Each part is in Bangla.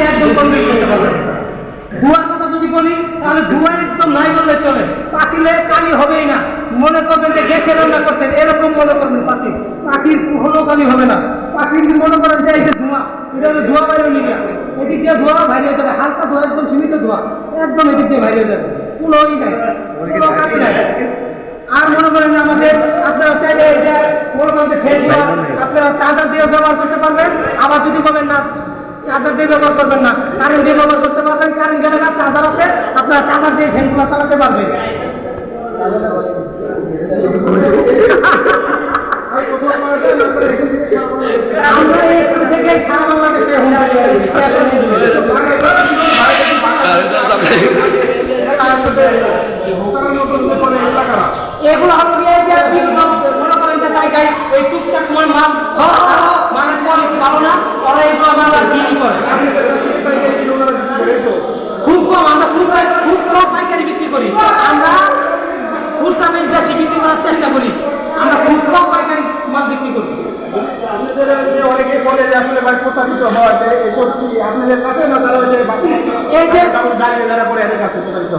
এটা একদম কমপ্লিট করতে পারবেন। ধোঁয়ার কথা যদি বলি তাহলে ধোঁয়া একদম নাই বললে চলে। পাখিলে কালি হবেই না। মনে করবেন যে গ্যাসে রান্না করছেন এরকম মনে করবেন পাখি পাখির কোনো কালি হবে না। পাখি যদি মনে করেন যে এই যে ধোঁয়া এটা হলো ধোঁয়া বাইরে নিয়ে এদিক দিয়ে ধোঁয়া বাইরে হয়ে যাবে। হালকা ধোঁয়া একদম সীমিত ধোঁয়া। একদম এদিক দিয়ে বাইরে হয়ে যাবে। কোনো ই নাই কোনো কালি নাই। আর মনে করেন আমাদের আপনারা চাইলে এটা মনে করেন যে ফেল আপনারা চার্জার দিয়ে ব্যবহার করতে পারবেন। আবার যদি বলেন না চার্জার দিয়ে ব্যবহার করবেন না কারেন্ট দিয়ে ব্যবহার করতে পারবেন কারেন্ট গেলে না চার্জার আছে আপনারা চার্জার দিয়ে ফ্যানগুলো চালাতে পারবেন মনে মানে কোয়ালিটি ভালো না আর বিক্রি করে? খুব কম, আমরা খুব খুব কম পাইকারি বিক্রি করি। আমরা খুব দামে বেশি বিক্রি করার চেষ্টা করি। আমরা খুব কম পাইকারি মাল বিক্রি করি। অনেকে বলে যে আসলে ভাই প্রতারিত হয় কি আপনাদের কাছে না তারা এই যে যারা পরে এদের কাছে প্রতারিত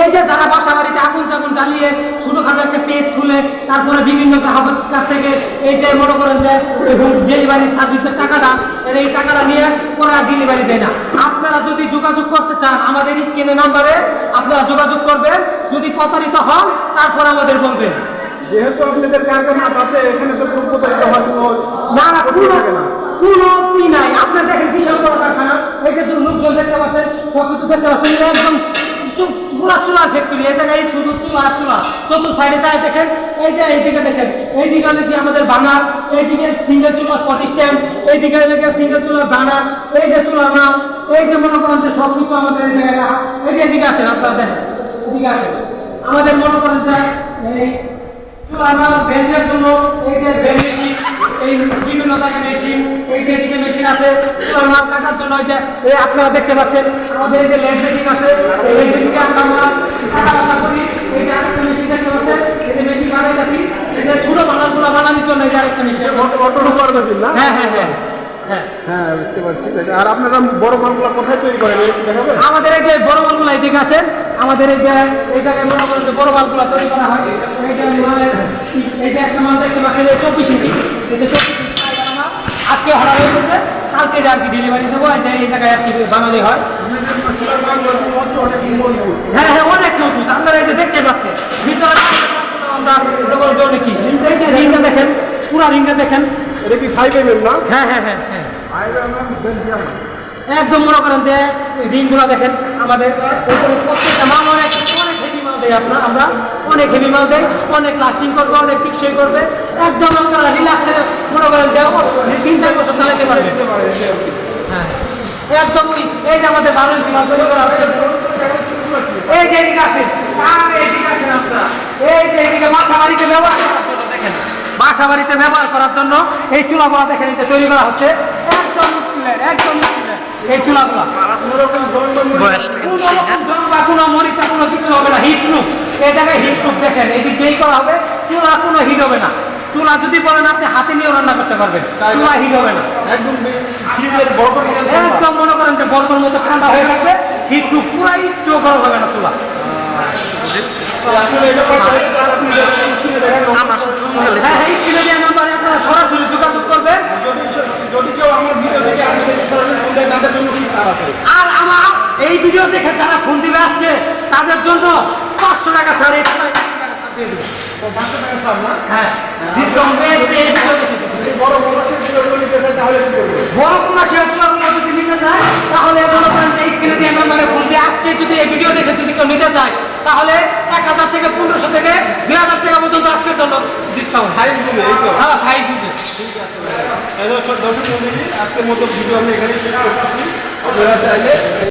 এই যে যারা বাসা বাড়িতে আগুন টাগুন জ্বালিয়ে ছোটখাটো একটা পেজ খুলে তারপরে বিভিন্ন গ্রাহকের কাছ থেকে এই যে মনে করেন যে ডেলিভারি সার্ভিসের টাকাটা এই টাকাটা নিয়ে ওরা ডেলিভারি দেয় না। আপনারা যদি যোগাযোগ করতে চান আমাদের স্ক্রিনে নাম্বারে আপনারা যোগাযোগ করবেন। যদি প্রতারিত হন তারপর আমাদের বলবেন। যেহেতু আপনাদের কারখানা আছে এখানে তো প্রতারিত হওয়ার না না। কোনো কোনো থাকে না কোনো ই নাই। আপনার দেখেন বিশাল বড় এই যে লোকজন দেখতে পাচ্ছেন সব কিছু দেখতে একদম পুরা চুলার ফ্যাক্টরি এই জায়গায় শুধু চুলা চুলা। চতুর সাইডে দেখেন, এই এইদিকে দেখেন, এইদিকে যে আমাদের বানার, এইদিকে সিঙ্গেল চুলা পটি স্ট্যান্ড এইদিকে লেগে সিঙ্গেল চুলার বানার, এই যে চুলা নাম এই যে মনে করেন যে সব কিছু আমাদের এই জায়গায় এই যে এদিকে আসেন আপনারা, দেখেন আমাদের মনে করেন যে এই বেঞ্চের জন্য এই যে মেশিন এই বিভিন্ন মেশিন এই যে এদিকে মেশিন আছে কাটার জন্য এই যে এই আপনারা দেখতে পাচ্ছেন আমাদের এই যে লেন্স মেশিন আছে এই লেন্স মেশিনকে আমরা কাটা করি এই যে আরেকটা মেশিন দেখতে পাচ্ছেন এই যে মেশিন বানাই রাখি এই যে ছোট বানানগুলো বানানোর জন্য এই যে আরেকটা মেশিন অটো রূপার মেশিন না হ্যাঁ হ্যাঁ হ্যাঁ হ্যাঁ হ্যাঁ বুঝতে পারছি আর আপনারা বড় মালগুলো কোথায় তৈরি করেন আমাদের এই যে বড় মালগুলো এদিকে আছে আমাদের এই যে এই জায়গায় মনে করেন যে বড় মালগুলো তৈরি করা হয় এই যে মালের এই যে একটা মাল দেখতে পাচ্ছেন এই চব্বিশ ইঞ্চি এই যে চব্বিশ ইঞ্চি মাল বানানো। আজকে হরা হয়ে গেছে কালকে আর কি ডেলিভারি দেবো যে এই জায়গায় আর কি বানানো হয়। হ্যাঁ হ্যাঁ অনেক নতুন আপনারা এই যে দেখতে পাচ্ছেন। ভিতরে আমরা যখন জন্য কি এই রিংটা দেখেন পুরা রিংটা দেখেন। এটা কি ফাইভ এম না? হ্যাঁ হ্যাঁ হ্যাঁ হ্যাঁ। একদম মনে করেন যে রিংগুলো দেখেন আমাদের প্রত্যেকটা মাল অনেক দেয় আপনার আমরা অনেক হেভি মাল দেয় অনেক লাস্টিং করবে অনেক টিকসই করবে। একদম আপনারা রিল্যাক্সে মনে করেন যে তিন চার বছর চালাতে পারবে। হ্যাঁ। একদম ওই এই যে আমাদের বারো ইঞ্চি মাল তৈরি করা হচ্ছে। এই যে এদিকে আসেন। আর এইদিকে আসেন আপনারা। এই যে এদিকে বাসা বাড়িতে ব্যবহার করার জন্য দেখেন। বাসা বাড়িতে ব্যবহার করার জন্য এই চুলাগুলো দেখেন এই তৈরি করা হচ্ছে। একদম একদম এই চুলাগুলো। কোনো রকম জং বা কোনো মরিচা হবে না হিট প্রুফ এই জায়গায় হিট প্রুফ দেখেন এই দিক যেই করা হবে চুলা কোনো হিট হবে না চুলা যদি বলেন আপনি হাতে নিয়েও রান্না করতে পারবেন চুলা হিট হবে না একদম মনে করেন যে বরফের মতো ঠান্ডা হয়ে থাকবে হিট প্রুফ পুরাই চোখ গরম হবে না চুলা হ্যাঁ হ্যাঁ স্ক্রিনে দেওয়া নাম্বারে আপনারা সরাসরি যোগাযোগ করবেন আর আমার এই ভিডিও দেখে যারা ফোন দিবে আজকে তাদের জন্য পাঁচশো টাকা ছাড়। এই হ্যাঁ বড় কোনো যদি নিতে চায় তাহলে মনে করেন যে স্ক্রিনে দিয়ে নাম্বারে ফোন দিয়ে আজকে যদি এই ভিডিও দেখে যদি কেউ নিতে চায় তাহলে এক হাজার থেকে পনেরোশো থেকে দুই হাজার টাকা পর্যন্ত আজকের জন্য ডিসকাউন্ট সাইজ বুঝে হ্যাঁ সাইজ বুঝে। আজকের মতো ভিডিও আমি আপনারা চাইলে